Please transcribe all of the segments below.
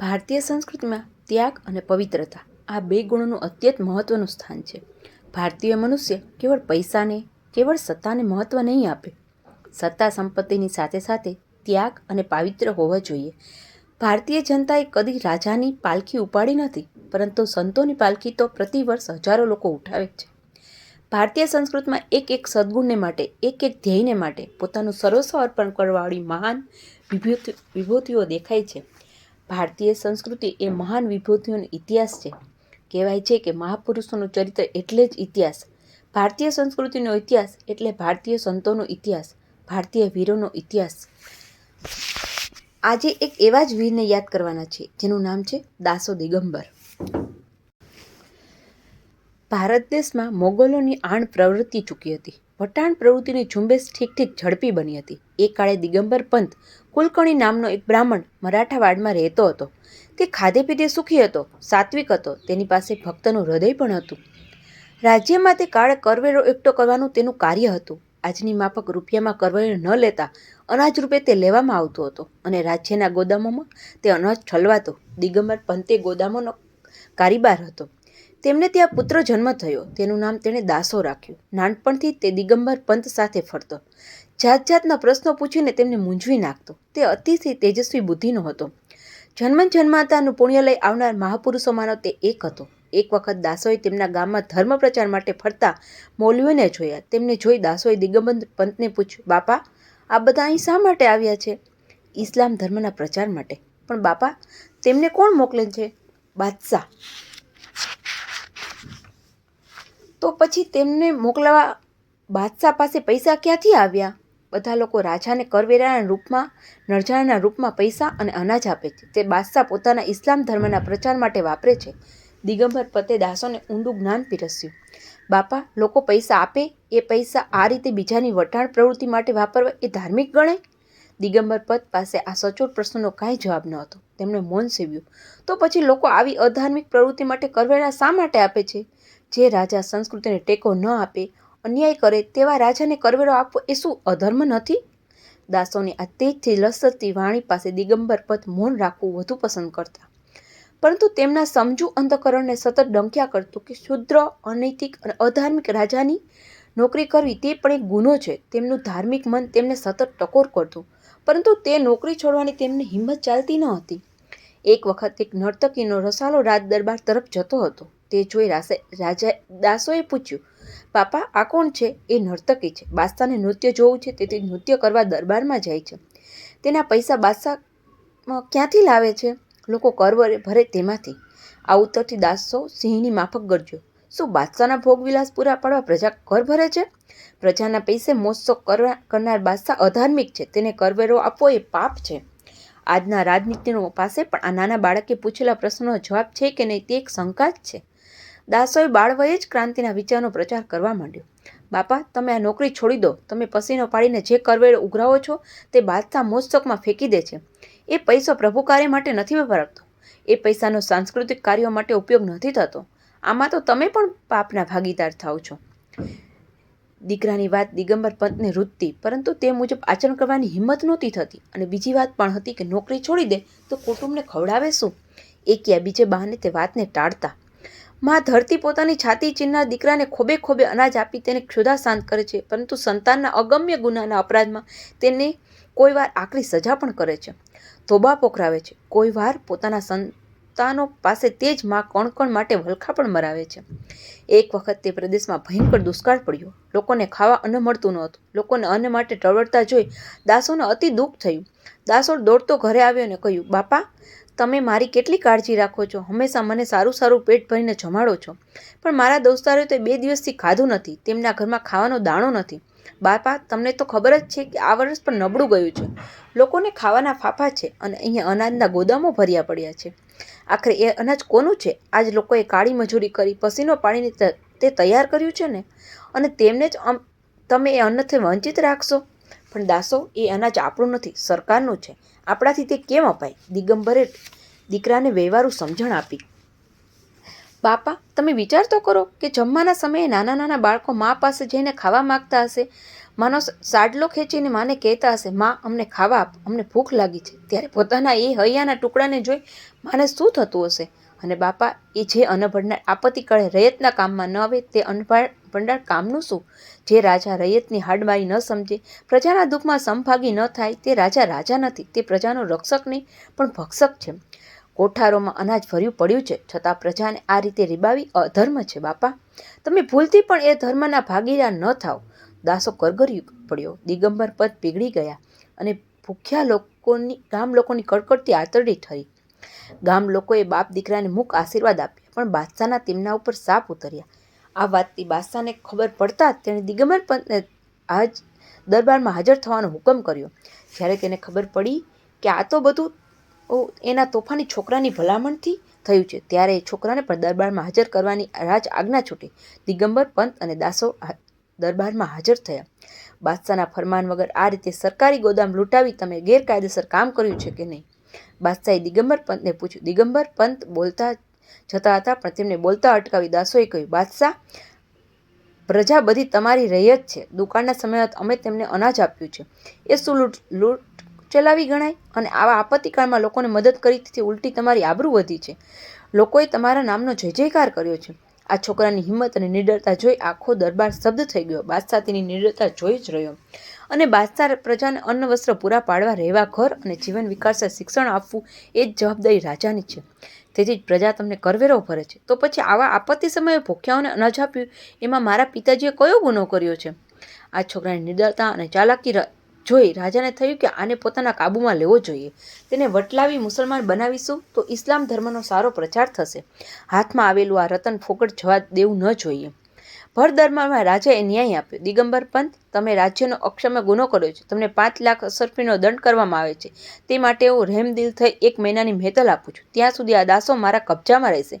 ભારતીય સંસ્કૃતિમાં ત્યાગ અને પવિત્રતા આ બે ગુણોનું અત્યંત મહત્ત્વનું સ્થાન છે. ભારતીય મનુષ્ય કેવળ પૈસાને, કેવળ સત્તાને મહત્ત્વ નહીં આપે. સત્તા સંપત્તિની સાથે સાથે ત્યાગ અને પાવિત્ર હોવા જોઈએ. ભારતીય જનતાએ કદી રાજાની પાલખી ઉપાડી નથી, પરંતુ સંતોની પાલખી તો પ્રતિવર્ષ હજારો લોકો ઉઠાવે છે. ભારતીય સંસ્કૃતિમાં એક એક સદ્ગુણને માટે, એક એક ધ્યેયને માટે પોતાનું સર્વસ્વ અર્પણ કરવાવાળી મહાન વિભૂતિ, વિભૂતિઓ દેખાય છે. ભારતીય સંસ્કૃતિ એ મહાન વિભૂતિઓનો ઇતિહાસ છે. કહેવાય છે કે મહાપુરુષોનું ચરિત્ર એટલે જ ઇતિહાસ. ભારતીય સંસ્કૃતિનો ઇતિહાસ એટલે ભારતીય સંતોનો ઇતિહાસ, ભારતીય વીરોનો ઇતિહાસ. આજે એક એવા જ વીરને યાદ કરવાના છે, જેનું નામ છે દાસો દિગંબર. ભારત દેશમાં મોગલોની આણ પ્રવૃત્તિ ચૂકી હતી. વટાણ પ્રવૃત્તિની ઝુંબેશ ઠીક ઠીક ઝડપી બની હતી. એ કાળે દિગંબર પંત કુલકર્ણી નામનો એક બ્રાહ્મણ મરાઠાવાડમાં રહેતો હતો. તે ખાધે પીધે સુખી હતો, સાત્વિક હતો, તેની પાસે ભક્તનું હૃદય પણ હતું. રાજ્યમાં તે કાળે કરવેરો એકઠો કરવાનું તેનું કાર્ય હતું. આજની માફક રૂપિયામાં કરવેરો ન લેતા અનાજ રૂપે તે લેવામાં આવતો હતો અને રાજ્યના ગોદામોમાં તે અનાજ ઠલવાતો દિગંબર પંતે ગોદામોનો કારીબાર હતો. તેમને ત્યાં પુત્ર જન્મ થયો. તેનું નામ તેણે દાસો રાખ્યું. નાનપણથી તે દિગંબર પંત સાથે ફરતો. જાત જાતના પ્રશ્નો પૂછીને તેમને મૂંઝવી નાખતો. તે અતિશય તેજસ્વી બુદ્ધિનો હતો. જન્મ જન્માતાનું પુણ્ય લઈ આવનાર મહાપુરુષોમાંનો તે એક હતો. એક વખત દાસોએ તેમના ગામમાં ધર્મ પ્રચાર માટે ફરતા મૌલવીઓને જોયા. તેમને જોઈ દાસોએ દિગંબર પંતને પૂછ્યું, બાપા, આ બધા અહીં શા માટે આવ્યા છે? ઇસ્લામ ધર્મના પ્રચાર માટે. પણ બાપા, તેમને કોણ મોકલે છે? બાદશાહ. તો પછી તેમને મોકલાવા બાદશાહ પાસે પૈસા ક્યાંથી આવ્યા? બધા લોકો રાજાને કરવેરાના રૂપમાં નરજાના રૂપમાં પૈસા અને અનાજ આપે છે. તે બાદશાહ પોતાના ઇસ્લામ ધર્મના પ્રચાર માટે વાપરે છે. દિગંબર પતે દાસોને ઊંડું જ્ઞાન પીરસ્યું. બાપા, લોકો પૈસા આપે, એ પૈસા આ રીતે બીજાની વટાણ પ્રવૃત્તિ માટે વાપરવા એ ધાર્મિક ગણાય? દિગંબર પદ પાસે આ સચોટ પ્રશ્નનો કાંઈ જવાબ ન હતો. તેમણે મૌન સેવ્યું. તો પછી લોકો આવી અધાર્મિક પ્રવૃત્તિ માટે કરવેરા શા માટે આપે છે? જે રાજા સંસ્કૃતિને ટેકો ન આપે, અન્યાય કરે તેવા રાજાને કરવેરો આપવો એ શું અધર્મ નથી? દાસોની આ તેજથી લસરતી વાણી પાસે દિગંબર પદ મૌન રાખવું વધુ પસંદ કરતા. પરંતુ તેમના સમજુ અંતકરણને સતત ડંક્યા કરતું કે શુદ્ર, અનૈતિક અને અધાર્મિક રાજાની નોકરી કરવી તે પણ એક ગુનો છે. તેમનું ધાર્મિક મન તેમને સતત ટકોર કરતું, પરંતુ તે નોકરી છોડવાની તેમની હિંમત ચાલતી ન હતી. એક વખત એક નર્તકીનો રસાલો રાજ દરબાર તરફ જતો હતો. તે જોઈ રાસે, રાજા દાસોએ પૂછ્યું, પાપા, આ કોણ છે? એ નર્તકી છે. બાદશાહને નૃત્ય જોવું છે, તેથી નૃત્ય કરવા દરબારમાં જાય છે. તેના પૈસા બાદશાહ ક્યાંથી લાવે છે? લોકો કર ભરે તેમાંથી. આ ઉત્તરથી દાસો સિંહની માફક ગરજ્યો, શું બાદશાહના ભોગવિલાસ પૂરા પાડવા પ્રજા કર ભરે છે? પ્રજાના પૈસે મોજશોખ કરવા, કરનાર બાદશાહ અધાર્મિક છે. તેને કરવેરો આપવો એ પાપ છે. આજના રાજનીતિનો પાસે પણ આ નાના બાળકે પૂછેલા પ્રશ્નનો જવાબ છે કે નહીં તે એક શંકા જ છે. દાસોએ બાળવયે જ ક્રાંતિના વિચારનો પ્રચાર કરવા માંડ્યો. બાપા, તમે આ નોકરી છોડી દો. તમે પસીનો પાડીને જે કરવેળ ઉઘરાવો છો તે બાદશાહ મોસ્તકમાં ફેંકી દે છે. એ પૈસો પ્રભુ કાર્ય માટે નથી વપરાતો એ પૈસાનો સાંસ્કૃતિક કાર્યો માટે ઉપયોગ નથી થતો. આમાં તો તમે પણ પાપના ભાગીદાર થાવ છો. દીકરાની વાત દિગંબર પંતને રૂતતી પરંતુ તે મુજબ આચરણ કરવાની હિંમત નહોતી થતી. અને બીજી વાત પણ હતી કે નોકરી છોડી દે તો કુટુંબને ખવડાવે શું? એક યા બીજે બહાને તે વાતને ટાળતા. માં ધરતી પોતાની છાતી ચીનના દીકરાને ખોબે ખોબે અનાજ આપી તેને ક્ષુધા શાંત કરે છે, પરંતુ સંતાનના અગમ્ય ગુનાના અપરાધમાં તેને કોઈ વાર આકરી સજા પણ કરે છે. તોબા પોખરાવે છે. કોઈ વાર પોતાના સંતાનો પાસે તે જ માં કણ કણ માટે વલખા પણ મરાવે છે. એક વખત તે પ્રદેશમાં ભયંકર દુષ્કાળ પડ્યો. લોકોને ખાવા અન્ન મળતું નહોતું. લોકોને અન્ન માટે ટળવળતા જોઈ દાસોને અતિ દુઃખ થયું. દાસો દોડતો ઘરે આવ્યો અને કહ્યું, બાપા તમે મારી કેટલી કાળજી રાખો છો? હંમેશા મને સારું સારું પેટ ભરીને જમાડો છો. પણ મારા દોસ્તારોએ તો બે દિવસથી ખાધું નથી. તેમના ઘરમાં ખાવાનો દાણો નથી. બાપા, તમને તો ખબર જ છે કે આ વર્ષ પણ નબળું ગયું છે. લોકોને ખાવાના ફાફા છે અને અહીંયા અનાજના ગોદામો ભર્યા પડ્યા છે. આખરે એ અનાજ કોનું છે? આજ લોકોએ કાળી મજૂરી કરી, પસીનો પાણીની તે તૈયાર કર્યું છે ને? અને તેમને જ તમે એ અન્નથી વંચિત રાખશો? પણ દાસો એ અનાજ આપણું નથી, સરકારનું છે. આપણાથી તે કેમ અપાય? દિગંબરે દીકરાને વ્યવહારું સમજણ આપી. બાપા, તમે વિચાર તો કરો કે જમવાના સમયે નાના નાના બાળકો મા પાસે જઈને ખાવા માગતા હશે. માનો સાડલો ખેંચીને માને કહેતા હશે, મા, અમને ખાવા આપ, અમને ભૂખ લાગી છે. ત્યારે પોતાના એ હૈયાના ટુકડાને જોઈ માને શું થતું હશે? અને બાપા એ જે અન્નભંડાર આપત્તિ કાળે રૈયતના કામમાં ન આવે તે અન્નભાર ભંડાર કામનું શું? જે રાજા રૈયતની હાડમારી ન સમજે, પ્રજાના દુઃખમાં સંભાગી ન થાય તે રાજા રાજા નથી, તે પ્રજાનો રક્ષક નહીં, પણ ભક્ષક છે. કોઠારોમાં અનાજ ભર્યું પડ્યું છે, છતાં પ્રજાને આ રીતે રીબાવી અધર્મ છે, બાપા. તમે ભૂલથી પણ એ ધર્મના ભાગીદાર ન થાવ. દાસો કરગરી પડ્યો, દિગંબર પદ પીગળી ગયા અને ભૂખ્યા લોકોની, ગામ લોકોની કડકડતી આતરડી ઠરી. ગામ લોકોએ બાપ દીકરાને મુખ આશીર્વાદ આપ્યા, પણ બાદશાહના તેમના ઉપર સાપ ઉતર્યા. આ વાતથી બાદશાહને ખબર પડતા તેણે દિગંબર પંતને આજ દરબારમાં હાજર થવાનો હુકમ કર્યો. જ્યારે તેને ખબર પડી કે આ તો બધું એના તોફાની છોકરાની ભલામણથી થયું છે, ત્યારે એ છોકરાને પણ દરબારમાં હાજર કરવાની રાજ આજ્ઞા છૂટી. દિગંબર પંત અને દાસો દરબારમાં હાજર થયા. બાદશાહના ફરમાન વગર આ રીતે સરકારી ગોદામ લૂંટાવી તમે ગેરકાયદેસર કામ કર્યું છે કે નહીં? બાદશાહે દિગંબર પંતને પૂછ્યું. દિગંબર પંત બોલતા જતા હતા, પણ તેમને બોલતા અટકાવી દાસોએ કહ્યું, બાદશાહ, પ્રજા બધી તમારી રૈયત છે. દુકાળના સમયે અમે તેમને અનાજ આપ્યું છે. એ શું લૂંટ લૂંટ ચલાવી ગણાય? અને આવા આપત્તિકાળમાં લોકોને મદદ કરી તેથી ઉલટી તમારી આબરૂ વધી છે. લોકોએ તમારા નામનો જય જયકાર કર્યો છે. આ છોકરાની હિંમત અને નિડરતા જોઈ આખો દરબાર શબ્દ થઈ ગયો. બાદશાહ તેની નિડરતા જોઈ જ રહ્યો. અને બાદશાહ પ્રજાને અન્ન વસ્ત્ર પૂરા પાડવા રહેવા ઘર અને જીવન વિકાસ શિક્ષણ આપવું એ જ જવાબદારી રાજાની છે. તેથી જ પ્રજા તમને કરવેરો ભરે છે. તો પછી આવા આપત્તિ સમયે ભૂખ્યાઓને અનાજ આપ્યું, એમાં મારા પિતાજીએ કયો ગુનો કર્યો છે? આ છોકરાની નિડરતા અને ચાલાકી જોઈ રાજાને થયું કે આને પોતાના કાબૂમાં લેવો જોઈએ. તેને વટલાવી મુસલમાન બનાવીશું તો ઇસ્લામ ધર્મનો સારો પ્રચાર થશે. હાથમાં આવેલું આ રતન ફોકટ જવા દેવું ન જોઈએ. ભર દરબારમાં રાજાએ ન્યાય આપ્યો. દિગંબર પંત તમે રાજ્યનો અક્ષમ્ય ગુનો કર્યો છે. તમને પાંચ લાખ અસરફીનો દંડ કરવામાં આવે છે. તે માટે હું રહેમદિલ થઈ એક મહિનાની મહેતલ આપું છું. ત્યાં સુધી આ દાસો મારા કબજામાં રહેશે.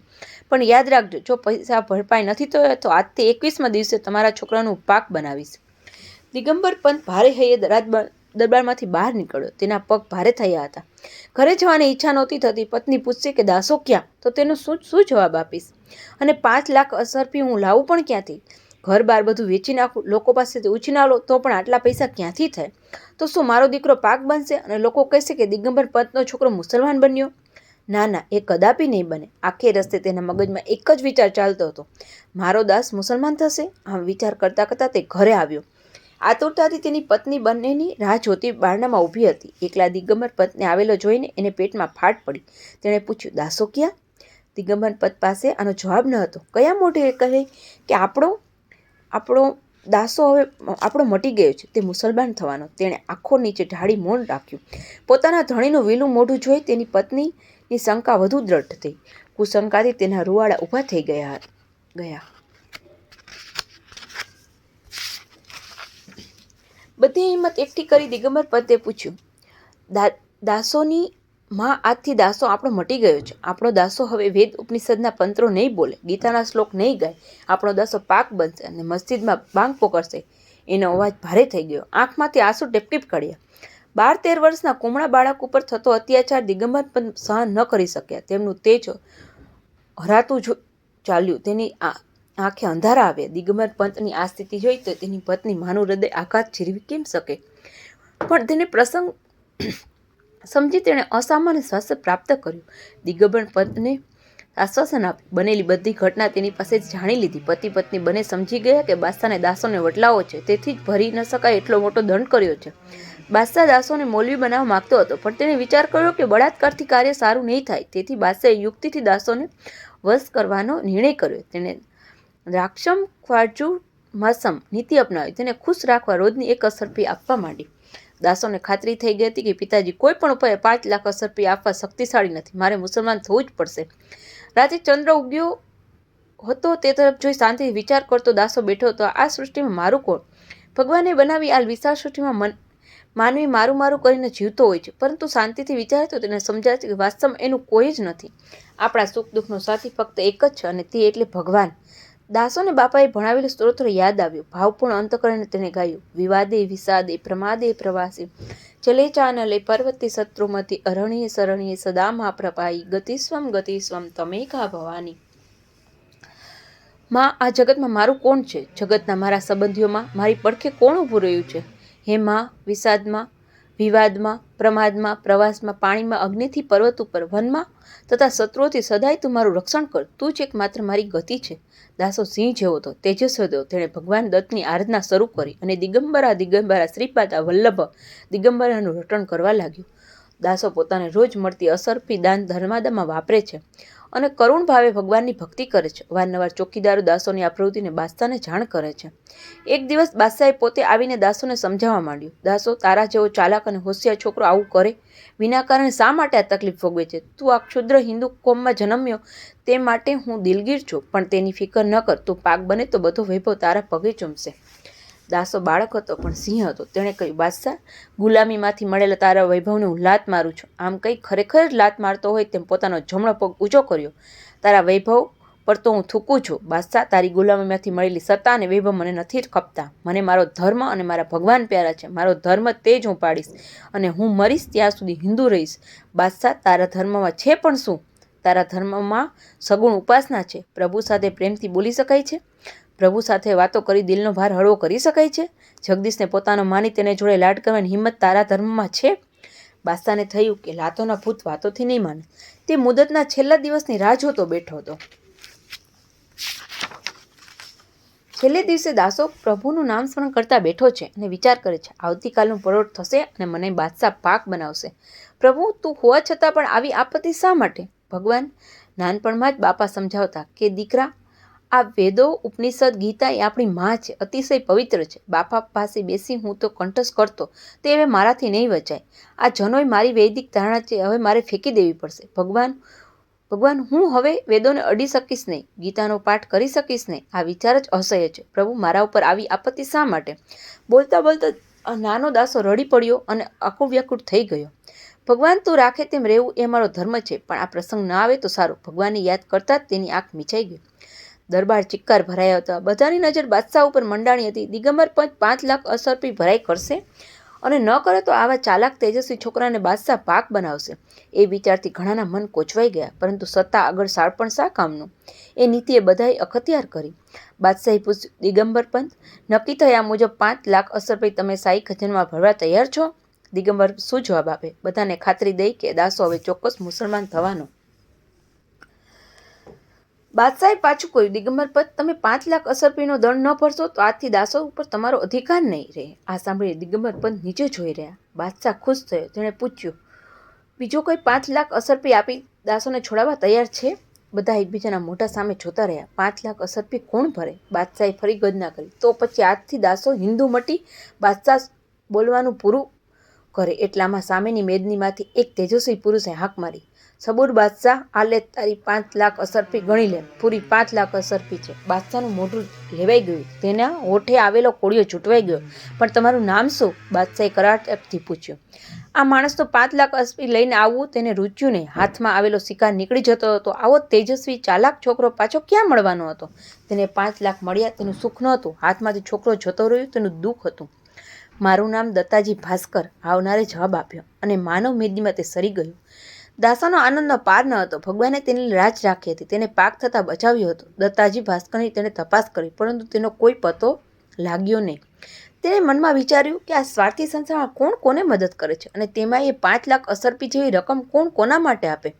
પણ યાદ રાખજો, જો પૈસા ભરપાઈ નથી થયો તો આજથી એકવીસમાં દિવસે તમારા છોકરાનું પાક બનાવીશ. દિગંબર પંત ભારે હૈયે રાજબ- દરબારમાંથી બહાર નીકળ્યો. તેના પગ ભારે થયા હતા. ઘરે જવાની ઈચ્છા નહોતી થતી. પત્ની પૂછશે કે, દાસો ક્યાં? તો તેનો શું શું જવાબ આપીશ? અને પાંચ લાખ અસરફી હું લાવું પણ ક્યાંથી? ઘર બાર બધું વેચી નાખું, લોકો પાસેથી ઉછીના લો તો પણ આટલા પૈસા ક્યાંથી થાય? તો શું મારો દીકરો પાક બનશે? અને લોકો કહેશે કે, દિગંબર પંતનો છોકરો મુસલમાન બન્યો. ના ના, એ કદાપી નહીં બને. આખે રસ્તે તેના મગજમાં એક જ વિચાર ચાલતો હતો. મારો દાસ મુસલમાન થશે? આમ વિચાર કરતાં કરતાં તે ઘરે આવ્યો. આતુરતાથી તેની પત્ની બંનેની રાહ જોતી બારણામાં ઊભી હતી. એકલા દિગંબર પત્ને આવેલો જોઈને એને પેટમાં ફાટ પડી. તેણે પૂછ્યું, દાસો ક્યાં? દિગંબર પત પાસે આનો જવાબ ન હતો. કયા મોઢે એ કહે કે આપણો આપણો દાસો હવે, આપણો મટી ગયો છે? તે મુસલમાન થવાનો. તેણે આંખો નીચે ઢાળી મૌન રાખ્યું. પોતાના ધણીનું વીલું મોઢું જોઈ તેની પત્નીની શંકા વધુ દ્રઢ થઈ. કુશંકાથી તેના રૂવાડા ઊભા થઈ ગયા ગયા. બધી હિંમત એકઠી કરી દિગંબર પંતે પૂછ્યું, દા, દાસોની માં આજથી દાસો આપણો મટી ગયો છે. આપણો દાસો હવે વેદ ઉપનિષદના પંત્રો નહીં બોલે, ગીતાના શ્લોક નહીં ગાય. આપણો દાસો પાક બનશે અને મસ્જિદમાં બાંગ પોકરશે એનો અવાજ ભારે થઈ ગયો. આંખમાંથી આંસુ ટેપટીપ કાઢ્યા. બાર તેર વર્ષના કુમળા બાળક ઉપર થતો અત્યાચાર દિગંબર પણ સહન ન કરી શક્યા. તેમનું તેજ હરાતું ચાલ્યું. તેની આ આંખે અંધારા આવ્યા દિગંબર પંતની આ સ્થિતિ જોઈ તો તેની પત્ની માનું હૃદય આઘાત જીરવી કેમ શકે? પણ તેને પ્રસંગ સમજી તેણે અસામાન્ય સ્વાસ્થ્ય પ્રાપ્ત કર્યું. દિગંબર પંતને આશ્વાસન આપ્યું. બનેલી બધી ઘટના તેની પાસે જાણી લીધી. પતિ પત્ની બંને સમજી ગયા કે બાદશાહને દાસોને વટલાવો છે. તેથી જ ભરી ન શકાય એટલો મોટો દંડ કર્યો છે. બાદશાહ દાસોને મૌલવી બનાવવા માગતો હતો, પણ તેણે વિચાર કર્યો કે બળાત્કારથી કાર્ય સારું નહીં થાય. તેથી બાદશાહે યુક્તિથી દાસોને વશ કરવાનો નિર્ણય કર્યો. તેણે રાક્ષમ ખ્વાજુ માસમ નીતિ અપનાવી તેને ખુશ રાખવા રોજની એક અસરપી આપવા માંડી. દાસોને ખાતરી થઈ ગઈ હતી કે પિતાજી કોઈ પણ ઉપાયે પાંચ લાખ અસરપી આપવા શક્તિશાળી નથી. મારે મુસલમાન થવું જ પડશે. રાતે ચંદ્ર ઉગ્યો હતો તે તરફ જોઈ શાંતિથી વિચાર કરતો દાસો બેઠો હતો. આ સૃષ્ટિમાં મારું કોણ? ભગવાને બનાવી આ વિશાળ સૃષ્ટિમાં મન માનવી મારું મારું કરીને જીવતો હોય છે. પરંતુ શાંતિથી વિચારે તો તેને સમજાય છે કે વાસ્તવમાં એનું કોઈ જ નથી. આપણા સુખ દુઃખનો સાથી ફક્ત એક જ છે અને તે એટલે ભગવાન. દાસોને બાપાએ ભણાવેલું સ્ત્રોત્ર યાદ આવ્યું. ભાવપૂર્ણ અંતકરણ તેને ગાયું. વિવાદે, વિષાદે, પ્રમાદે પ્રવાસે. ચલે ચાનલે પર્વતે શત્રુમતી, અરણ્ય સરણ્ય સદા મા પ્રપાઈ ગતિસ્વમ ગતિસ્વમ તમેકા ભવાની? માં, આ જગતમાં મારું કોણ છે? જગતના મારા સંબંધીઓમાં મારી પડખે કોણ ઊભું રહ્યું છે? હે માં, વિષાદમાં વિવાદમાં, પ્રમાદમાં, પ્રવાસમાં, પાણીમાં, અગ્નિથી પર્વત ઉપર, વનમાં તથા શત્રુઓથી સદાય તું મારું રક્ષણ કર. તું જ એકમાત્ર મારી ગતિ છે. દાસો સિંહ જેવો હતો તેજસ્વી હતો તેણે ભગવાન દત્તની આરાધના શરૂ કરી અને દિગંબરા દિગંબરા શ્રીપાદા વલ્લભ દિગંબરાનું રટણ કરવા લાગ્યું. દાસો પોતાને રોજ મળતી અસરપી દાન ધર્માદામાં વાપરે છે. અને કરુણ ભાવે ભગવાનની ભક્તિ કરે છે. વારંવાર ચોકીદારો દાસોની આ પ્રવૃત્તિને બાદશાહને જાણ કરે છે. એક દિવસ બાદશાહે પોતે આવીને દાસોને સમજાવવા માંડ્યું. દાસો, તારા જેવો ચાલાક અને હોશિયાર છોકરો આવું કરે, વિના કારણે શા માટે આ તકલીફ ભોગવે છે? તું આ ક્ષુદ્ર હિન્દુ કોમમાં જન્મ્યો, તે માટે હું દિલગીર છું, પણ તેની ફિકર ન કર. તું પાક બને તો બધો વૈભવ તારા પગે ચૂમશે. દાસો બાળક હતો, પણ સિંહ હતો. તેણે કહ્યું, બાદશાહ, ગુલામીમાંથી મળેલા તારા વૈભવને હું લાત મારું છું. આમ કંઈ ખરેખર લાત મારતો હોય તેમ પોતાનો જમણો પગ ઊંચો કર્યો. તારા વૈભવ પર તો હું થૂકું છું. બાદશાહ, તારી ગુલામીમાંથી મળેલી સત્તા અને વૈભવ મને નથી ખપતા. મને મારો ધર્મ અને મારા ભગવાન પ્યારા છે. મારો ધર્મ તે જ હું પાડીશ અને હું મરીશ ત્યાં સુધી હિન્દુ રહીશ. બાદશાહ, તારા ધર્મમાં છે પણ શું? તારા ધર્મમાં સગુણ ઉપાસના છે. પ્રભુ સાથે પ્રેમથી બોલી શકાય છે? પ્રભુ સાથે વાતો કરી દિલનો ભાર હળવો કરી શકાય છે? જગદીશને પોતાનો માની તેને જોડે લાડ કરવાની હિંમત તારા ધર્મમાં છે? બાદશાહને થયું કે લાતોના ભૂત વાતોથી નહીં માને. તે મુદતના છેલ્લા દિવસની રાહ જોતો બેઠો હતો. છેલ્લે દિવસે દાસો પ્રભુનું નામ સ્મરણ કરતા બેઠો છે અને વિચાર કરે છે, આવતીકાલનું પરોઢ થશે અને મને બાદશાહ પાક બનાવશે. પ્રભુ, તું હોવા છતાં પણ આવી આપત્તિ શા માટે? ભગવાન, નાનપણમાં જ બાપા સમજાવતા કે દીકરા આ વેદો, ઉપનિષદ, ગીતા એ આપણી માં છે, અતિશય પવિત્ર છે. બાપા પાસે બેસી હું તો કંઠસ કરતો, તે હવે મારાથી નહીં વચાય. આ જનોય મારી વૈદિક ધારણા છે, હવે મારે ફેંકી દેવી પડશે. ભગવાન ભગવાન, હું હવે વેદોને અડી શકીશ નહીં, ગીતાનો પાઠ કરી શકીશ નહીં. આ વિચાર જ અસહ્ય છે. પ્રભુ મારા ઉપર આવી આપત્તિ શા માટે? બોલતા બોલતા નાનો દાસો રડી પડ્યો અને આકુળ વ્યાકુળ થઈ ગયો. ભગવાન, તું રાખે તેમ રહેવું એ મારો ધર્મ છે, પણ આ પ્રસંગ ના આવે તો સારું. ભગવાનની યાદ કરતા જ તેની આંખ મીચાઈ ગઈ. દરબાર ચિક્કાર ભરાયા હતા. બધાની નજર બાદશાહ ઉપર મંડાણી હતી. દિગંબર પંચ પાંચ લાખ અસરપી ભરાઈ કરશે અને ન કરે તો આવા ચાલાક, તેજસ્વી છોકરાને બાદશાહ પાક બનાવશે. એ વિચારથી ઘણાના મન કોચવાઈ ગયા, પરંતુ સત્તા આગળ સાળપણ શા કામનું? એ નીતિએ બધાએ અખત્યાર કરી. બાદશાહી પૂછ્યું, દિગંબર પંત, નક્કી થયા મુજબ પાંચ લાખ અસરપી તમે સાઈ ખજનમાં ભરવા તૈયાર છો? દિગંબર શું જવાબ આપે? બધાને ખાતરી દઈ કે દાસો હવે ચોક્કસ મુસલમાન થવાનો બાદશાહે પાછું કહ્યું, દિગંબર પત તમે પાંચ લાખ અસરપીનો દંડ ન ભરશો તો આજથી દાસો ઉપર તમારો અધિકાર નહીં રહે. આ સાંભળી દિગંબર પંત નીચે જોઈ રહ્યા. બાદશાહ ખુશ થયો. તેણે પૂછ્યું, બીજો કોઈ પાંચ લાખ અસરપી આપી દાસોને છોડાવવા તૈયાર છે? બધા એકબીજાના મોઢા સામે જોતા રહ્યા. પાંચ લાખ અસરપી કોણ ભરે? બાદશાહે ફરી ગદના કરી. તો પછી આજથી દાસો હિન્દુ મટી બાદશાહ બોલવાનું પૂરું કરે. એટલામાં સામેની મેદનીમાંથી એક તેજસ્વી પુરુષે હાંક મારી. સબૂર બાદશાહ આ તારી પાંચ લાખ અસરફી ગણી લે. પૂરી પાંચ લાખ અસરફી છે. બાદશાહનું મોઢું લેવાઈ ગયું. તેના હોઠે આવેલો કોળિયો છૂટવાઈ ગયો. પણ તમારું નામ શું? બાદશાહે કરાટથી પૂછ્યું. આ માણસ તો પાંચ લાખ અસરપી લઈને આવવું તેને રૂચ્યું નહીં. હાથમાં આવેલો શિકાર નીકળી જતો હતો. આવો તેજસ્વી, ચાલાક છોકરો પાછો ક્યાં મળવાનો હતો? તેને પાંચ લાખ મળ્યા તેનું સુખ નહોતું હાથમાંથી છોકરો જતો રહ્યો તેનું દુઃખ હતું. મારું નામ દત્તાજી ભાસ્કર આવનારે જવાબ આપ્યો અને માનવ મેદનીમાં તે સરી ગયું. દાસાનો આનંદનો પાર ન હતો. ભગવાને તેની રાજ રાખી હતી. તેને પાક થતાં બચાવ્યો હતો. દત્તાજી ભાસ્કરની તેણે તપાસ કરી, પરંતુ તેનો કોઈ પતો લાગ્યો નહીં. તેણે મનમાં વિચાર્યું કે આ સ્વાર્થી સંસારમાં કોણ કોને મદદ કરે છે અને તેમાં એ પાંચ લાખ અસરપી જેવી રકમ કોણ કોના માટે આપે?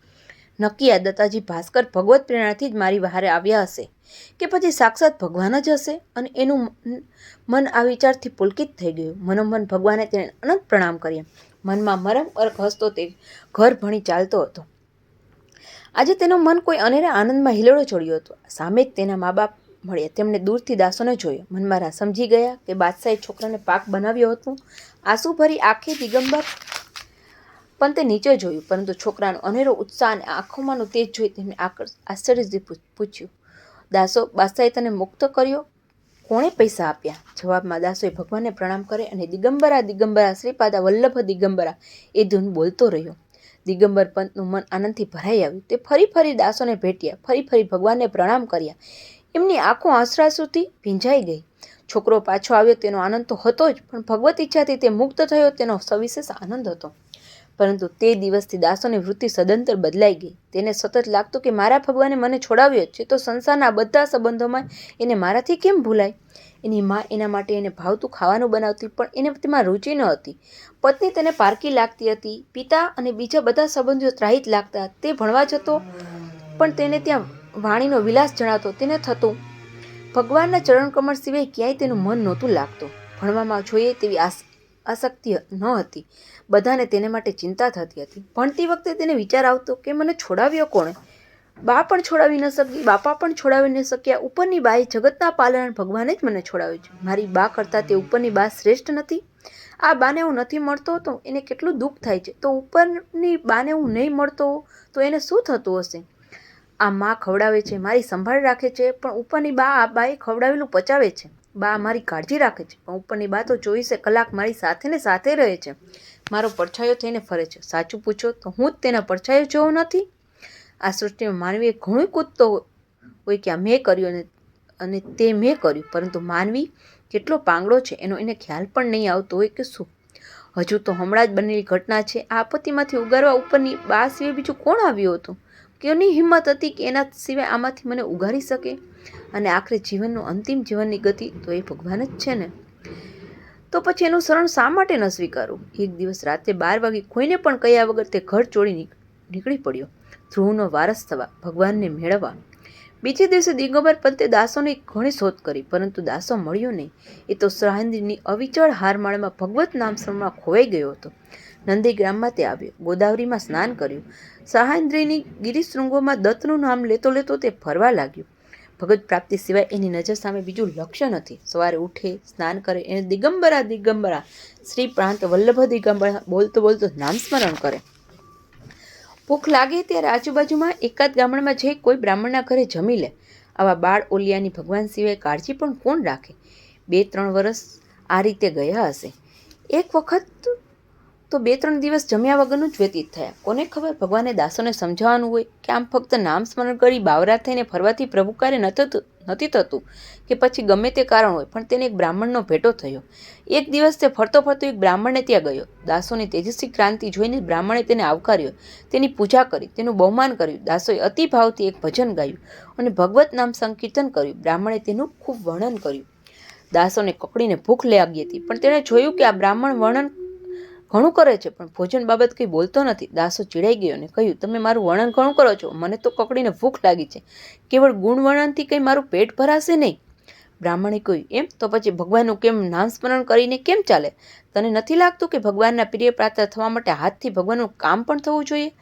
નક્કી આ દત્તાજી ભાસ્કર ભગવત પ્રેરણાથી જ મારી વહારે આવ્યા હશે કે પછી સાક્ષાત ભગવાન જ હશે? અને એનું મન આ વિચારથી પુલકિત થઈ ગયું. મનોમન ભગવાને તેને અનંત પ્રણામ કર્યા. મનમાં મરમ અર્ક હસતો તે ઘર ભણી ચાલતો હતો. આજે તેનો મન કોઈ અનેરા આનંદમાં હિલોળો ચડ્યો હતો. સામે જ તેના મા બાપ મળ્યા. તેમણે દૂરથી દાસોને જોયો. મનમાં રા સમજી ગયા કે બાદશાહે છોકરાને પાક બનાવ્યો હતો. આંસુ ભરી આંખે દિગંબર પણ તે નીચે જોયું. પરંતુ છોકરાનો અનેરો ઉત્સાહ અને આંખોમાંનું તેજ જોઈ તેમને આશ્ચર્યથી પૂછ્યું દાસો બાદશાહે તને મુક્ત કર્યો? કોણે પૈસા આપ્યા? જવાબમાં દાસોએ ભગવાનને પ્રણામ કરે અને દિગંબરા દિગંબરા, શ્રીપાદા, વલ્લભ, દિગંબરા એ ધૂન બોલતો રહ્યો. દિગંબર પંતનું મન આનંદથી ભરાઈ આવ્યું. તે ફરી ફરી દાસોને ભેટ્યા, ફરી ફરી ભગવાનને પ્રણામ કર્યા. એમની આંખો આંસરાસુથી ભીંજાઈ ગઈ. છોકરો પાછો આવ્યો તેનો આનંદ તો હતો જ, પણ ભગવત ઈચ્છાથી તે મુક્ત થયો તેનો સવિશેષ આનંદ હતો. પરંતુ તે દિવસથી દાસોની વૃત્તિ સદંતર બદલાઈ ગઈ. તેને સતત લાગતું કે મારા ભગવાને મને છોડાવ્યો છે, તો સંસારના બધા સંબંધોમાં એને મારાથી કેમ ભૂલાય? એની મા એના માટે એને ભાવતું ખાવાનું બનાવતી, પણ એને તેમાં રુચિ ન હતી. પત્ની તેને પારકી લાગતી હતી, પિતા અને બીજા બધા સંબંધીઓ ત્રાહિત લાગતા, તે ભણવા જતો, પણ તેને ત્યાં વાણીનો વિલાસ જણાતો તેને થતું. ભગવાનના ચરણકમળ સિવાય ક્યાંય તેનું મન નહોતું લાગતું. ભણવામાં જોઈએ તેવી આસ આસક્તિ ન હતી. બધાને તેને માટે ચિંતા થતી હતી. ભણતી વખતે તેને વિચાર આવતો કે મને છોડાવ્યો કોણે? બા પણ છોડાવી ન શકી, બાપા પણ છોડાવી ન શક્યા. ઉપરની બાએ જગતના પાલન ભગવાને જ મને છોડાવ્યું છે. મારી બા કરતાં તે ઉપરની બા શ્રેષ્ઠ નથી. આ બાને હું નથી મળતો તો એને કેટલું દુઃખ થાય છે. તો ઉપરની બાને હું નહીં મળતો તો એને શું થતું હશે? આ મા ખવડાવે છે, મારી સંભાળ રાખે છે, પણ ઉપરની બા આ બાએ ખવડાવેલું પચાવે છે. બા મારી કાળજી રાખે છે. પણ ઉપરની બા તો ચોવીસે કલાક મારી સાથે ને સાથે રહે છે. મારો પડછાયો થઈને ફરે છે. સાચું પૂછો તો હું જ તેના પડછાયો જેવો નથી? આ સૃષ્ટિમાં માનવીએ ઘણું કૂદતો હોય કે આ મેં કર્યું અને અને તે મેં કર્યું. પરંતુ માનવી કેટલો પાંગડો છે એનો એને ખ્યાલ પણ નહીં આવતો હોય કે શું? હજુ તો હમણાં જ બનેલી ઘટના છે. આ આપત્તિમાંથી ઉગારવા ઉપરની બા સિવાય બીજું કોણ આવ્યું હતું? કેની હિંમત હતી કે એના સિવાય આમાંથી મને ઉગારી શકે? અને આખરે જીવનનું અંતિમ જીવનની ગતિ તો એ ભગવાન જ છે ને? તો પછી એનું શરણ શા માટે ન સ્વીકારવું એક દિવસ રાત્રે બાર વાગે કોઈને પણ કહ્યા વગર તે ઘર છોડી નીકળી પડ્યો. ધ્રુવનો વારસ થવા ભગવાનને મેળવવા. બીજે દિવસે દિગંબર પંતે દાસોની ઘણી શોધ કરી, પરંતુ દાસો મળ્યો નહીં. એ તો સહાન્દ્રીની અવિચળ હારમાળમાં ભગવત નામ સ્મરણમાં ખોવાઈ ગયો હતો. નંદીગ્રામમાં તે આવ્યો. ગોદાવરીમાં સ્નાન કર્યું. સહાયન્દ્રીની ગિરિશૃંગોમાં દત્તનું નામ લેતો લેતો તે ફરવા લાગ્યો. ભગત પ્રાપ્તિ સિવાય એની નજર સામે બીજું લક્ષ્ય નથી. સવારે ઉઠે, સ્નાન કરે, એને દિગંબરા દિગંબરા શ્રી પ્રાંત વલ્લભ દિગંબરા બોલતો બોલતો નામ સ્મરણ કરે. ભૂખ લાગે ત્યારે આજુબાજુમાં એકાદ ગામડામાં જઈ કોઈ બ્રાહ્મણના ઘરે જમી લે. આવા બાળ ઓલિયાની ભગવાન સિવાય કાળજી પણ કોણ રાખે? બે, ત્રણ વર્ષ આ રીતે ગયા હશે. એક વખત તો બે ત્રણ દિવસ જમ્યા વગરનું જ વ્યતીત થયા. કોને ખબર? ભગવાને દાસોને સમજાવવાનું હોય કે આમ ફક્ત નામ સ્મરણ કરી બાવરા થઈને ફરવાથી પ્રભુ કાર્ય નતું નથી થતું કે પછી ગમે તે કારણ હોય, પણ તેને એક બ્રાહ્મણનો ભેટો થયો. એક દિવસ તે ફરતો ફરતો એક બ્રાહ્મણને ત્યાં ગયો. દાસોની તેજસ્વી ક્રાંતિ જોઈને બ્રાહ્મણે તેને આવકાર્યો. તેની પૂજા કરી, તેનું બહુમાન કર્યું. દાસોએ અતિ ભાવથી એક ભજન ગાયું અને ભગવત નામ સંકીર્તન કર્યું. બ્રાહ્મણે તેનું ખૂબ વર્ણન કર્યું. દાસોને કકડીને ભૂખ લાગી હતી, પણ તેણે જોયું કે આ બ્રાહ્મણ વર્ણન ઘણું કરે છે, પણ ભોજન બાબત કંઈ બોલતો નથી. દાસો ચીડાઈ ગયો અને કહ્યું, તમે મારું વર્ણન ઘણું કરો છો? મને તો કકડીને ભૂખ લાગી છે. કેવળ ગુણ વર્ણનથી કંઈ મારું પેટ ભરાશે નહીં? બ્રાહ્મણે કહ્યું, એમ? તો પછી ભગવાનનું કેમ નામ સ્મરણ કરીને કેમ ચાલે? તને નથી લાગતું કે ભગવાનના પ્રિય પ્રાપ્ત થવા માટે હાથથી ભગવાનનું કામ પણ થવું જોઈએ?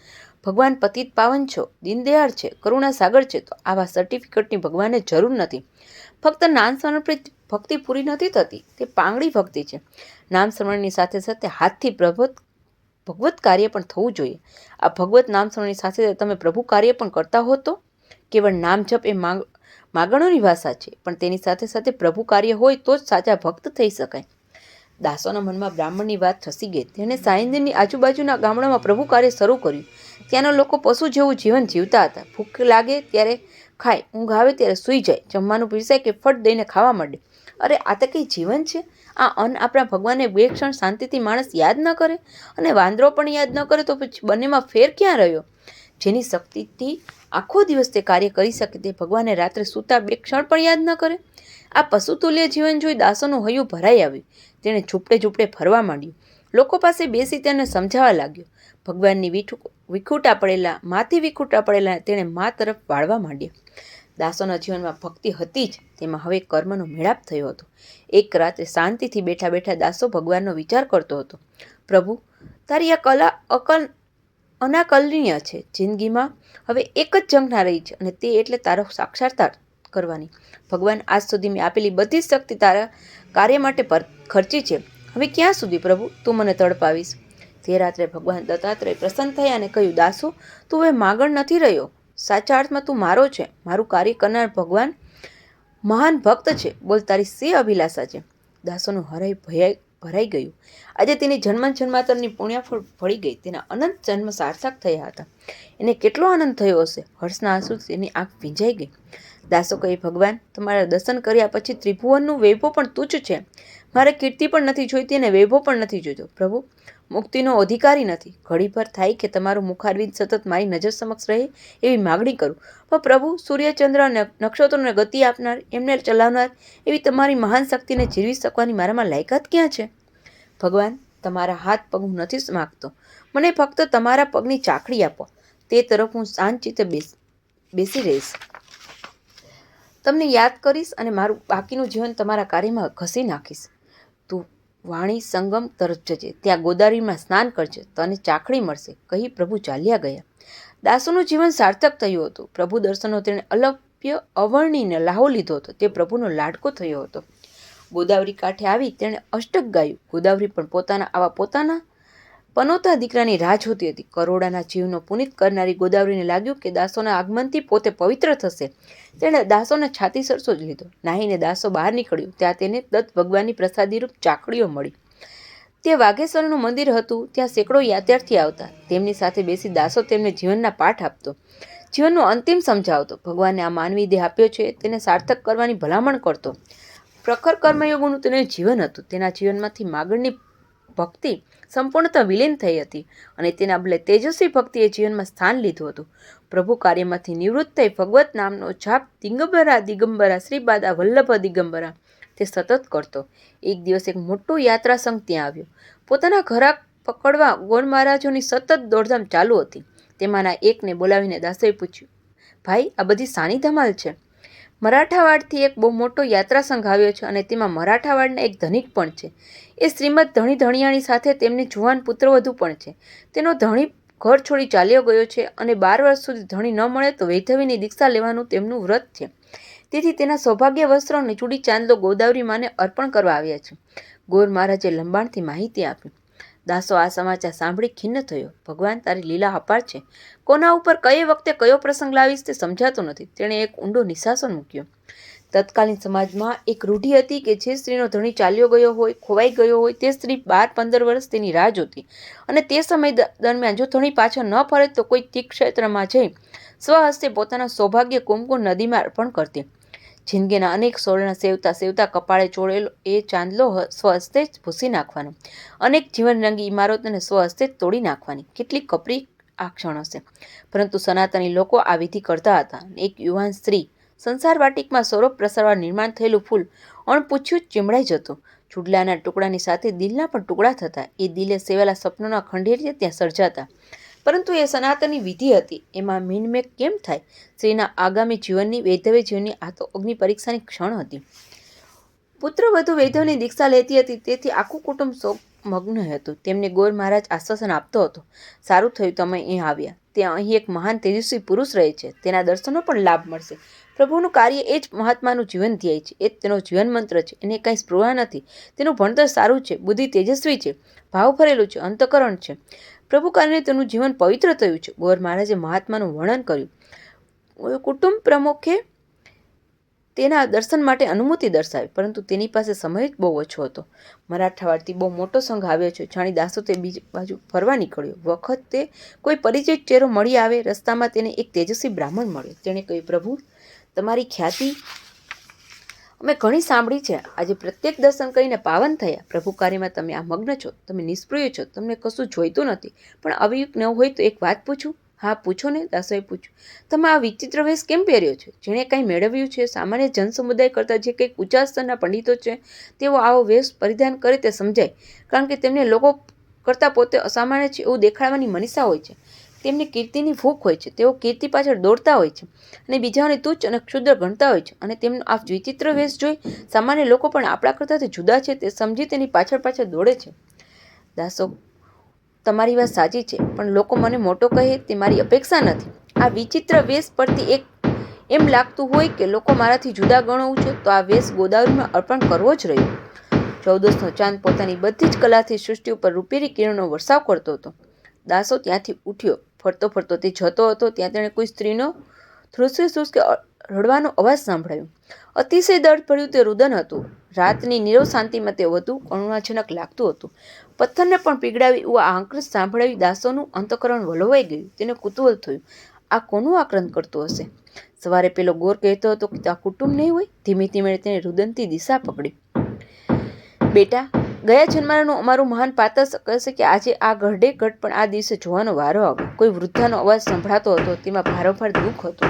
ભગવાન પતિત પાવન છો, દીનદયાળ છે કરુણા સાગર છે, તો આવા સર્ટિફિકેટની ભગવાનને જરૂર નથી. ફક્ત નામ સ્મરણ ભક્તિ પૂરી નથી થતી, તે પાંગડી ભક્તિ છે. નામ સ્મરણની સાથે સાથે હાથથી પ્રભત, ભગવત કાર્ય પણ થવું જોઈએ. આ ભગવત નામ સ્મરણની સાથે તમે પ્રભુ કાર્ય પણ કરતા હો તો? કેવળ નામ જપ એ માંગ, માગણોની ભાષા છે, પણ તેની સાથે સાથે પ્રભુ કાર્ય હોય તો જ સાચા ભક્ત થઈ શકાય. દાસોના મનમાં બ્રાહ્મણની વાત થસી ગઈ તેણે સાયંદીની આજુબાજુના ગામડામાં પ્રભુ કાર્ય શરૂ કર્યું. ત્યાંના લોકો પશુ જેવું જીવન જીવતા હતા. ભૂખ લાગે ત્યારે ખાય, ઊંઘ આવે ત્યારે સૂઈ જાય, જમવાનું પીરસાય કે ફટ દઈને ખાવા માંડે. અરે, આ તો કંઈ જીવન છે. આ અન્ન આપણા ભગવાનને બે ક્ષણ શાંતિથી માણસ યાદ ન કરે અને વાંદરો પણ યાદ ન કરે તો પછી બંનેમાં ફેર ક્યાં રહ્યો? જેની શક્તિથી આખો દિવસ તે કાર્ય કરી શકે તે ભગવાને રાત્રે સૂતા બે ક્ષણ પણ યાદ ન કરે. આ પશુતુલ્ય જીવન જોઈ દાસોનું હૈયું ભરાઈ આવ્યું. તેણે ઝૂપટે ઝૂપટે ફરવા માંડ્યું. લોકો પાસે બેસી તેને સમજાવવા લાગ્યો. ભગવાનની વિઠુ વિખૂટા પડેલા માથી વિખૂટા પડેલા તેણે મા તરફ વાળવા માંડ્યા. દાસોના જીવનમાં ભક્તિ હતી જ. તેમાં હવે કર્મનો મેળાપ થયો હતો. એક રાત્રે શાંતિથી બેઠા બેઠા દાસો ભગવાનનો વિચાર કરતો હતો. પ્રભુ, તારી આ કલા અકલ અનાકલનીય છે. જિંદગીમાં હવે એક જ જંગના રહી છે અને તે એટલે તારો સાક્ષાત્કાર કરવાની. ભગવાન આજ સુધી મેં આપેલી બધી જ શક્તિ તારા કાર્ય માટે પર ખર્ચી છે. હવે ક્યાં સુધી પ્રભુ? તું મને તડપાવીશ. તે રાત્રે ભગવાન દત્તાત્રેય પ્રસન્ન થયા અને કહ્યું, દાસો, તું હવે માગણ નથી રહ્યો. સાચા અર્થમાં તું મારો છે, મારું કાર્ય કરનાર ભગવાન મહાન ભક્ત છે, બોલ તારી સે અભિલાષા છે. દાસોનું હરાઈ ભયાઈ ભરાઈ ગયું. આજે તેની જન્મ જન્માતરની પુણ્યફળ ફળી ગઈ. તેના અનંત જન્મ સાર્થક થયા હતા. એને કેટલો આનંદ થયો હશે? હર્ષના આંસુ તેની આંખ ભીંજાઈ ગઈ. દાસો કહે ભગવાન, તમારા દર્શન કર્યા પછી ત્રિભુવનનું વૈભવ પણ તુચ્છ છે. મારે કીર્તિ પણ નથી જોઈતી અને વૈભવ પણ નથી જોઈતો. પ્રભુ, મુક્તિનો અધિકારી નથી. ઘડીભર થાય કે તમારું મુખારવિંદ સતત મારી નજર સમક્ષ રહે એવી માગણી કરું. પણ પ્રભુ, સૂર્યચંદ્ર અને નક્ષત્રોને ગતિ આપનાર, એમને ચલાવનાર એવી તમારી મહાન શક્તિને જીરવી શકવાની મારામાં લાયકાત ક્યાં છે? ભગવાન, તમારા હાથ પગ હું નથી માગતો. મને ફક્ત તમારા પગની ચાકડી આપો. તે તરફ હું શાંત બેસ, બેસી રહીશ. તમને યાદ કરીશ અને મારું બાકીનું જીવન તમારા કાર્યમાં ઘસી નાખીશ. વાણી સંગમ તરફ જજે. ત્યાં ગોદાવરીમાં સ્નાન કરજે. તને ચાકડી મળશે. કહી પ્રભુ ચાલ્યા ગયા. દાસોનું જીવન સાર્થક થયું હતું. પ્રભુ દર્શનનો તેણે અલભ્ય અવર્ણીને લાહો લીધો હતો. તે પ્રભુનો લાડકો થયો હતો. ગોદાવરી કાંઠે આવી તેણે અષ્ટક ગાયું. ગોદાવરી પણ પોતાના, આવા પોતાના પનોતા દીકરાની રાહ જોતી હતી. કરોડાના જીવનો પુનિત કરનારી ગોદાવરીને લાગ્યું કે દાસોના આગમનથી પોતે પવિત્ર થશે. તેણે દાસોને છાતી સરસો જ લીધો. નાહીને દાસો બહાર નીકળ્યો. ત્યાં તેને દત્ત ભગવાનની પ્રસાદીરૂપ ચાકડીઓ મળી. તે વાઘેશ્વરનું મંદિર હતું. ત્યાં સેંકડો યાત્રાર્થી આવતા. તેમની સાથે બેસી દાસો તેમને જીવનના પાઠ આપતો. જીવનનો અંતિમ સમજાવતો. ભગવાને આ માનવી દેહ આપ્યો છે. તેને સાર્થક કરવાની ભલામણ કરતો. પ્રખર કર્મયોગોનું તેને જીવન હતું. તેના જીવનમાંથી માગણની ભક્તિ સંપૂર્ણતા વિલીન થઈ હતી અને તેના બદલે તેજસ્વી ભક્તિએ જીવનમાં સ્થાન લીધું હતું. પ્રભુ કાર્યમાંથી નિવૃત્ત થઈ ભગવત નામનો જાપ દિગંબરા દિગંબરા, શ્રીબાદા વલ્લભ દિગંબરા તે સતત કરતો. એક દિવસ એક મોટું યાત્રા સંઘ ત્યાં આવ્યો. પોતાના ઘરાક પકડવા ગોળ મહારાજોની સતત દોડધામ ચાલુ હતી. તેમાંના એકને બોલાવીને દાસોએ પૂછ્યું, ભાઈ, આ બધી સાની ધમાલ છે? મરાઠાવાડથી એક બહુ મોટો યાત્રા સંઘ આવ્યો છે અને તેમાં મરાઠાવાડના એક ધનિક પણ છે. એ શ્રીમદ ધણી ધણિયાણી સાથે તેમની જુવાન પુત્રવધુ પણ છે. તેનો ધણી ઘર છોડી ચાલ્યો ગયો છે અને બાર વર્ષ સુધી ધણી ન મળે તો વૈધવીની દીક્ષા લેવાનું તેમનું વ્રત છે. તેથી તેના સૌભાગ્ય વસ્ત્ર અને ચૂડી ચાંદલો ગોદાવરી માને અર્પણ કરવા આવ્યા છે. ગોર મહારાજે લંબાણથી માહિતી આપી. દાસો આ સમાચાર સાંભળી ખિન્ન થયો. ભગવાન તારી લીલા અપાર છે. કોના ઉપર કઈ વખતે કયો પ્રસંગ લાવીશ તે સમજાતો નથી. તેણે એક ઊંડો નિશાસો મૂક્યો. તત્કાલીન સમાજમાં એક રૂઢિ હતી કે જે સ્ત્રીનો ધણી ચાલ્યો ગયો હોય, ખોવાઈ ગયો હોય, તે સ્ત્રી બાર, પંદર વર્ષ તેની રાહ જોતી. અને તે સમય દરમિયાન જો ધણી પાછળ ન ફરે તો કોઈ તીક્ષેત્રમાં જઈ સ્વહસ્તે પોતાના સૌભાગ્ય કુમકુમ નદીમાં અર્પણ કરતી. જિંદગીના અનેક સોળના સેવતા સેવતા કપાળે ચોળેલો એ ચાંદલો સ્વહસ્તે જ ભૂસી નાખવાનો. અનેક જીવનરંગી ઇમારતોને સ્વહસ્તે જ તોડી નાખવાની. કેટલી કપરી આ ક્ષણ હશે પરંતુ સનાતની લોકો આ વિધિ કરતા હતા. એક યુવાન સ્ત્રી સંસાર વાટિકમાં સૌરભ પ્રસરવા નિર્માણ થયેલું ફૂલ અણપૂછ્યું ચીમડાઈ જતું. ચૂડલાના ટુકડાની સાથે દિલના પણ ટુકડા થતા. એ દિલે સેવેલા સપનોના ખંડેરીએ ત્યાં સર્જાતા. પરંતુ એ સનાતની વિધિ હતી. એમાં મીનમેક કેમ થાય? સ્ત્રીના આગામી જીવનની વૈધવ્ય જીવનની આ તો અગ્નિ પરીક્ષાની ક્ષણ હતી. પુત્ર વધુ વૈધવની દીક્ષા લેતી હતી, તેથી આખું કુટુંબ શોક મગ્ન હતું. તેમને ગોર મહારાજ આશ્વાસન આપતો હતો, સારું થયું તમે અહીં આવ્યા. ત્યાં અહીં એક મહાન તેજસ્વી પુરુષ રહે છે. તેના દર્શનો પણ લાભ મળશે. પ્રભુનું કાર્ય એ જ મહાત્માનું જીવન ધ્યેય છે. એ જ તેનો જીવન મંત્ર છે. એને કાંઈ સ્પૃહા નથી. તેનું ભણતર સારું છે. બુદ્ધિ તેજસ્વી છે. ભાવ ભરેલું છે. અંતકરણ છે. પ્રભુ કારણે તેનું જીવન પવિત્ર થયું છે. ગોર મહારાજે મહાત્માનું વર્ણન કર્યું. કુટુંબ પ્રમુખે તેના દર્શન માટે અનુમતિ દર્શાવી, પરંતુ તેની પાસે સમય જ બહુ ઓછો હતો. મરાઠાવાડથી બહુ મોટો સંઘ આવ્યો છે. જાણી દાસો તે બીજી બાજુ ફરવા નીકળ્યો. વખતે કોઈ પરિચિત ચહેરો મળી આવે, રસ્તામાં તેને એક તેજસ્વી બ્રાહ્મણ મળ્યો. તેણે કહ્યું, પ્રભુ, તમારી ખ્યાતિ અમે ઘણી સાંભળી છે. આજે પ્રત્યેક દર્શન કરીને પાવન થયા. પ્રભુ કાર્યમાં તમે આ મગ્ન છો. તમે નિષ્પ્રિય છો. તમને કશું જોઈતું નથી. પણ અવિયુક્ત ન હોય તો એક વાત પૂછું? હા, પૂછો ને, દાસોએ પૂછ્યું. તમે આ વિચિત્ર વેશ કેમ પહેર્યો છે? જેણે કંઈ મેળવ્યું છે? સામાન્ય જનસમુદાય કરતાં જે કંઈક ઊંચા સ્તરના પંડિતો છે, તેઓ આવો વેશ પરિધાન કરે તે સમજાય. કારણ કે તેમને લોકો કરતાં પોતે અસામાન્ય છે એવું દેખાડવાની મનીષા હોય છે. તેમની કીર્તિની ભૂખ હોય છે. તેઓ કીર્તિ પાછળ દોડતા હોય છે અને બીજાઓને તુચ્છ અને ક્ષુદ્ર ગણતા હોય છે અને તેમનો આ વિચિત્ર વેશ જોઈ સામાન્ય લોકો પણ આપણા કરતાં જુદા છે તે સમજી તેની પાછળ પાછળ દોડે છે. દાસો, તમારી વાત સાચી છે, પણ લોકો મને મોટો કહે તે મારી અપેક્ષા નથી. આ વિચિત્ર વેશ પરથી એક એમ લાગતું હોય કે લોકો મારાથી જુદા ગણવું છે, તો આ વેશ ગોદાવરીમાં અર્પણ કરવો જ રહ્યો. ચૌદસનો ચાંદ પોતાની બધી જ કલાથી સૃષ્ટિ ઉપર રૂપેરી કિરણનો વરસાવ કરતો હતો. દાસો ત્યાંથી ઉઠ્યો. ફરતો ફરતો તે જતો હતો, ત્યાં તેણે કોઈ સ્ત્રીનો થ્રુસે થ્રુસ કે રડવાનો અવાજ સાંભળાયો. અતિશય દર્દ ભર્યું તે રુદન હતું. રાતની નીરવ શાંતિમાં તે વધુ કરુણાજનક લાગતું હતું. પથ્થરને પણ પીગળાવી એવું આંકૃત સાંભળાવી દાસોનું અંતકરણ વલોવાઈ ગયું. તેને કુતૂહલ થયું, આ કોનું આક્રંદ કરતું હશે? સવારે પેલો ગોર કહેતો હતો કે આ કુટુંબ નહીં હોય? ધીમે ધીમે તેણે રુદનથી દિશા પકડી. બેટા ગયા જન્માનું અમારું મહાન પાત્ર કહેશે કે આજે આ ગઢે ગઢ પણ આ દિવસે જોવાનો વારો આવ્યો. કોઈ વૃદ્ધાનો અવાજ સંભળાતો હતો, તેમાં ભારોભાર દુઃખ હતું.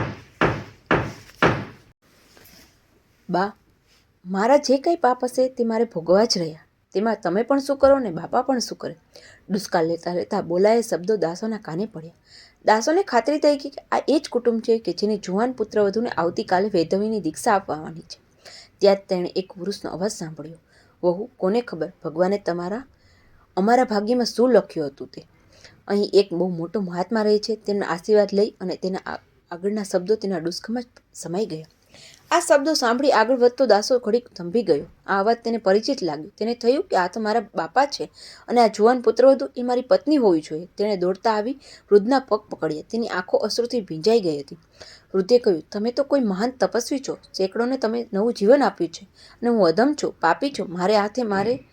બા, મારા જે કંઈ પાપ હશે તે મારે ભોગવા જ રહ્યા. તેમાં તમે પણ શું કરો ને બાપા પણ શું કરે? દુષ્કાળ લેતા લેતા બોલાએ શબ્દો દાસોના કાને પડ્યા. દાસોને ખાતરી થઈ કે આ એ જ કુટુંબ છે કે જેની જુવાન પુત્રવધૂને આવતીકાલે વૈધવીની દીક્ષા આપવાની છે. ત્યાં તેણે એક પુરુષનો અવાજ સાંભળ્યો. વહુ, કોને ખબર? ભગવાને તમારા, અમારા ભાગ્યમાં શું લખ્યું હતું તે? અહીં એક બહુ મોટો મહાત્મા રહે છે, તેમના આશીર્વાદ લઈ અને તેના આગળના શબ્દો તેના ડુસ્કમાં સમાઈ ગયા. આ શબ્દો સાંભળી આગળ વધતો દાસો ઘડીક થંભી ગયો. આ અવાજ તેને પરિચિત લાગ્યો. તેને થયું કે આ તો મારા બાપા છે અને આ જુવાન પુત્ર પુત્રવધુ એ મારી પત્ની હોવી જોઈએ. તેણે દોડતા આવી વૃદ્ધના પગ પકડ્યા. તેની આંખો અશ્રુથી ભીંજાઈ ગઈ હતી. વૃદ્ધે કહ્યું, તમે તો કોઈ મહાન તપસ્વી છો. સેંકડોને તમે નવું જીવન આપ્યું છે અને હું અધમ છું, પાપી છું. મારે હાથે મારે,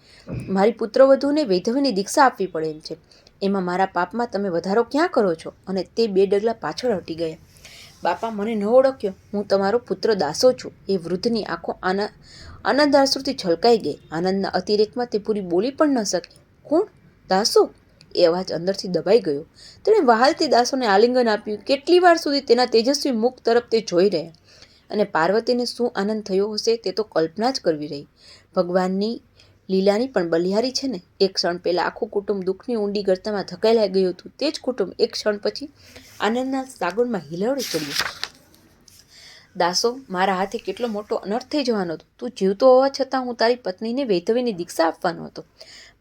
મારી પુત્રવધૂને વૈધવીની દીક્ષા આપવી પડે એમ છે. એમાં મારા પાપમાં તમે વધારો ક્યાં કરો છો? અને તે બે ડગલા પાછળ હટી ગયા. બાપા મને ન ઓળખ્યો. હું તમારો પુત્ર દાસો છું. એ વૃદ્ધની આંખો આનંદ આનંદ આંસુથી છલકાઈ ગઈ. આનંદના અતિરેકમાં તે પૂરી બોલી પણ ન શકી. કોણ? દાસો? એ અવાજ અંદરથી દબાઈ ગયો. તેણે વહાલથી દાસોને આલિંગન આપ્યું. કેટલી વાર સુધી તેના તેજસ્વી મુખ તરફ તે જોઈ રહ્યા. અને પાર્વતીને શું આનંદ થયો હશે તે તો કલ્પના જ કરવી રહી. ભગવાનની લીલાની પણ બલિહારી છે ને, એક ક્ષણ પહેલાં આખું કુટુંબ દુઃખની ઊંડી ગર્તામાં ધકેલાઈ ગયું હતું. તે જ કુટુંબ એક ક્ષણ પછી આનંદના સાગરમાં હિલવડી ચડ્યું. દાસો, મારા હાથે કેટલો મોટો અનર્થ થઈ જવાનો હતો. તું જીવતો હોવા છતાં હું તારી પત્નીને વૈધવીની દીક્ષા આપવાનો હતો.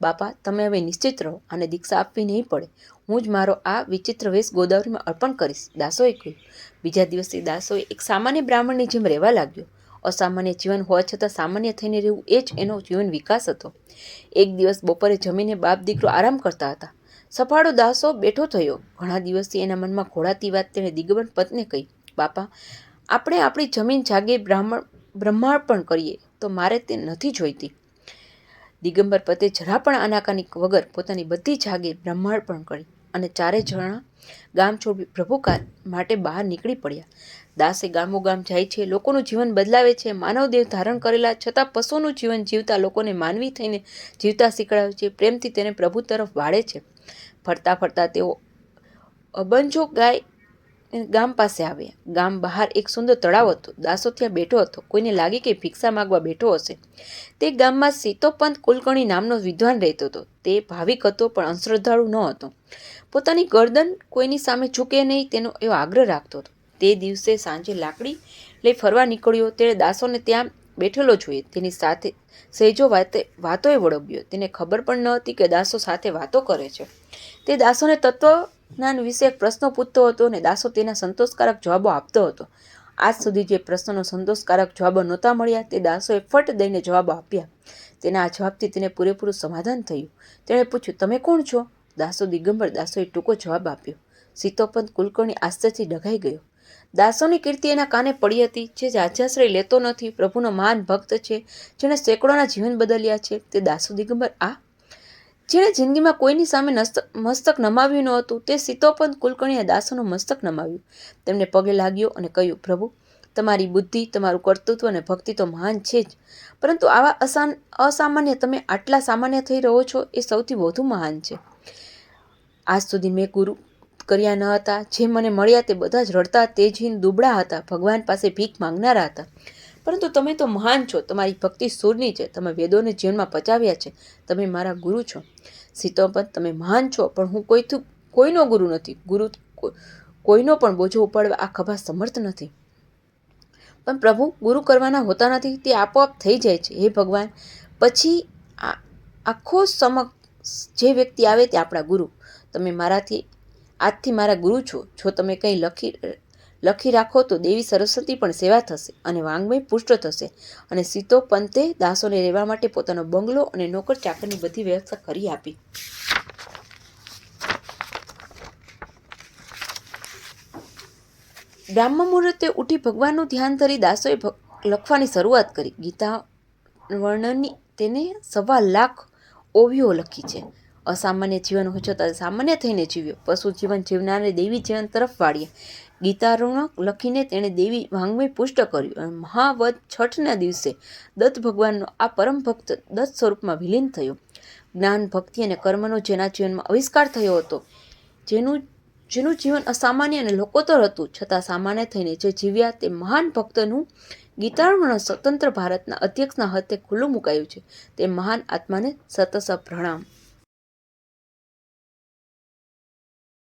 બાપા, તમે હવે નિશ્ચિત રહો અને દીક્ષા આપવી નહીં પડે. હું જ મારો આ વિચિત્ર વેશ ગોદાવરીમાં અર્પણ કરીશ. દાસોએ કહ્યું. બીજા દિવસે દાસોએ એક સામાન્ય બ્રાહ્મણની જેમ રહેવા લાગ્યો. અસામાન્ય જીવન હોવા છતાં સામાન્ય થઈને રહેવું એ જ એનો જીવન વિકાસ હતો. એક દિવસ બપોરે જમીને બાપ દીકરો આરામ કરતા હતા. સફાળો દાસો બેઠો થયો. ઘણા દિવસથી એના મનમાં ઘોળાતી વાત તેણે દિગંબર પત્ને કહી, બાપા, આપણે આપણી જમીન જાગે બ્રાહ્મણ, બ્રહ્માર્પણ કરીએ તો મારે તે નથી જોઈતી. દિગંબર પતે જરા પણ આનાકાની વગર પોતાની બધી જાગે બ્રહ્માર્પણ કરી અને ચારે જણા ગામ છોડી પ્રભુકાર માટે બહાર નીકળી પડ્યા. દાસે ગામો ગામ જાય છે, લોકોનું જીવન બદલાવે છે માનવ દેહ ધારણ કરેલા છતાં પશુનું જીવન જીવતા લોકોને માનવી થઈને જીવતા શીખડાવે છે, પ્રેમથી તેને પ્રભુ તરફ વાળે છે. ફરતા ફરતા તેઓ અબંજો ગાય ગામ પાસે આવ્યા. ગામ બહાર એક સુંદર તળાવ હતું. દાસો ત્યાં બેઠો હતો. કોઈને લાગે કે ભિક્ષા માગવા બેઠો હશે. તે ગામમાં સીતોપંત કુલકર્ણી નામનો વિદ્વાન રહેતો હતો. તે ભાવિક હતો પણ અંશ્રદ્ધાળુ ન હતો. પોતાની ગરદન કોઈની સામે ઝૂકે નહીં તેનો એવો આગ્રહ રાખતો હતો. તે દિવસે સાંજે લાકડી લઈ ફરવા નીકળ્યો. તેણે દાસોને ત્યાં બેઠેલો જોઈએ તેની સાથે સહેજો વાતે, વાતોએ વળગ્યો. તેને ખબર પણ ન હતી કે દાસો સાથે વાતો કરે છે. તે દાસોને તત્વજ્ઞાન વિશે પ્રશ્નો પૂછતો હતો અને દાસો તેના સંતોષકારક જવાબો આપતો હતો. આજ સુધી જે પ્રશ્નોનો સંતોષકારક જવાબો નહોતા મળ્યા, તે દાસોએ ફટ દઈને જવાબો આપ્યા. તેના આ જવાબથી તેને પૂરેપૂરું સમાધાન થયું. તેણે પૂછ્યું, તમે કોણ છો? દાસો દિગંબર દાસોએ ટૂંકો જવાબ આપ્યો. સીતોપંત કુલકર્ણી આશ્ચર્યથી ડઘાઈ ગયો. દાસોની કીર્તિ એના કાને પડી હતી, જે જાજાશ્રય લેતો નથી, પ્રભુનો મહાન ભક્ત છે, જેણે સેંકડોના જીવન બદલ્યા છે, તે દાસો દિગંબર આ? જેણે જિંદગીમાં કોઈની સામે મસ્તક નમાવ્યું ન હતું, તે સીતોપંત કુલકર્ણીએ દાસોનું મસ્તક નમાવ્યું. તેમને પગે લાગ્યો અને કહ્યું, પ્રભુ, તમારી બુદ્ધિ, તમારું કર્તૃત્વ અને ભક્તિ તો મહાન છે જ, પરંતુ આવા અસાન, અસામાન્ય તમે આટલા સામાન્ય થઈ રહો છો, એ સૌથી વધુ મહાન છે. આજ સુધી મેં ગુરુ કર્યા ન હતા. જે મને મળ્યા તે બધા જ રડતા તેજહીન દુબળા હતા. ભગવાન પાસે ભીખ માંગનારા હતા. પરંતુ તમે તો મહાન છો. તમારી ભક્તિ સૂરની છે. તમે વેદોને જીવનમાં પચાવ્યા છે. તમે મારા ગુરુ છો. સીતોપદ તમે મહાન છો. પણ હું કોઈથી, કોઈનો ગુરુ નથી. ગુરુ કોઈનો પણ બોજો ઉપાડવા આ ખભા સમર્થ નથી. પણ પ્રભુ, ગુરુ કરવાના હોતા નથી. તે આપોઆપ થઈ જાય છે. હે ભગવાન, પછી આ, આખો સમક્ષ જે વ્યક્તિ આવે તે આપણા ગુરુ. તમે મારાથી આજથી મારા ગુરુ છો. જો તમે કંઈ લખી લખી રાખો તો દેવી સરસ્વતી પણ સેવા થશે અને વાંગમય પુષ્ટ થશે અને સીતો પંતે દાસોને રહેવા માટે પોતાનો બંગલો અને નોકર ચાકરની બધી વ્યવસ્થા કરી આપી. બ્રાહ્મ મુહૂર્તે ઉઠી ભગવાનનું ધ્યાન ધરી દાસોએ લખવાની શરૂઆત કરી. ગીતા વર્ણનની તેને સવા લાખ ઓવીઓ લખી છે. અસામાન્ય જીવન છતાં સામાન્ય થઈને જીવ્યો. પશુ જીવન જીવનારને દેવી જીવન તરફ વાળ્યા ગીતાઋણ લખીને તેણે દેવી વાંગમય પુષ્ટ કર્યું અને મહાવત છઠના દિવસે દત્ત ભગવાનનો આ પરમ ભક્ત દત્ત સ્વરૂપમાં વિલીન થયો. જ્ઞાન, ભક્તિ અને કર્મનો જેના જીવનમાં આવિષ્કાર થયો હતો, જેનું જેનું જીવન અસામાન્ય અને લોકોતર હતું, છતાં સામાન્ય થઈને જે જીવ્યા તે મહાન ભક્તનું ગીતાર્ણ સ્વતંત્ર ભારતના અધ્યક્ષના હતે ખુલ્લું મુકાયું છે. તે મહાન આત્માને સતસ પ્રણામ.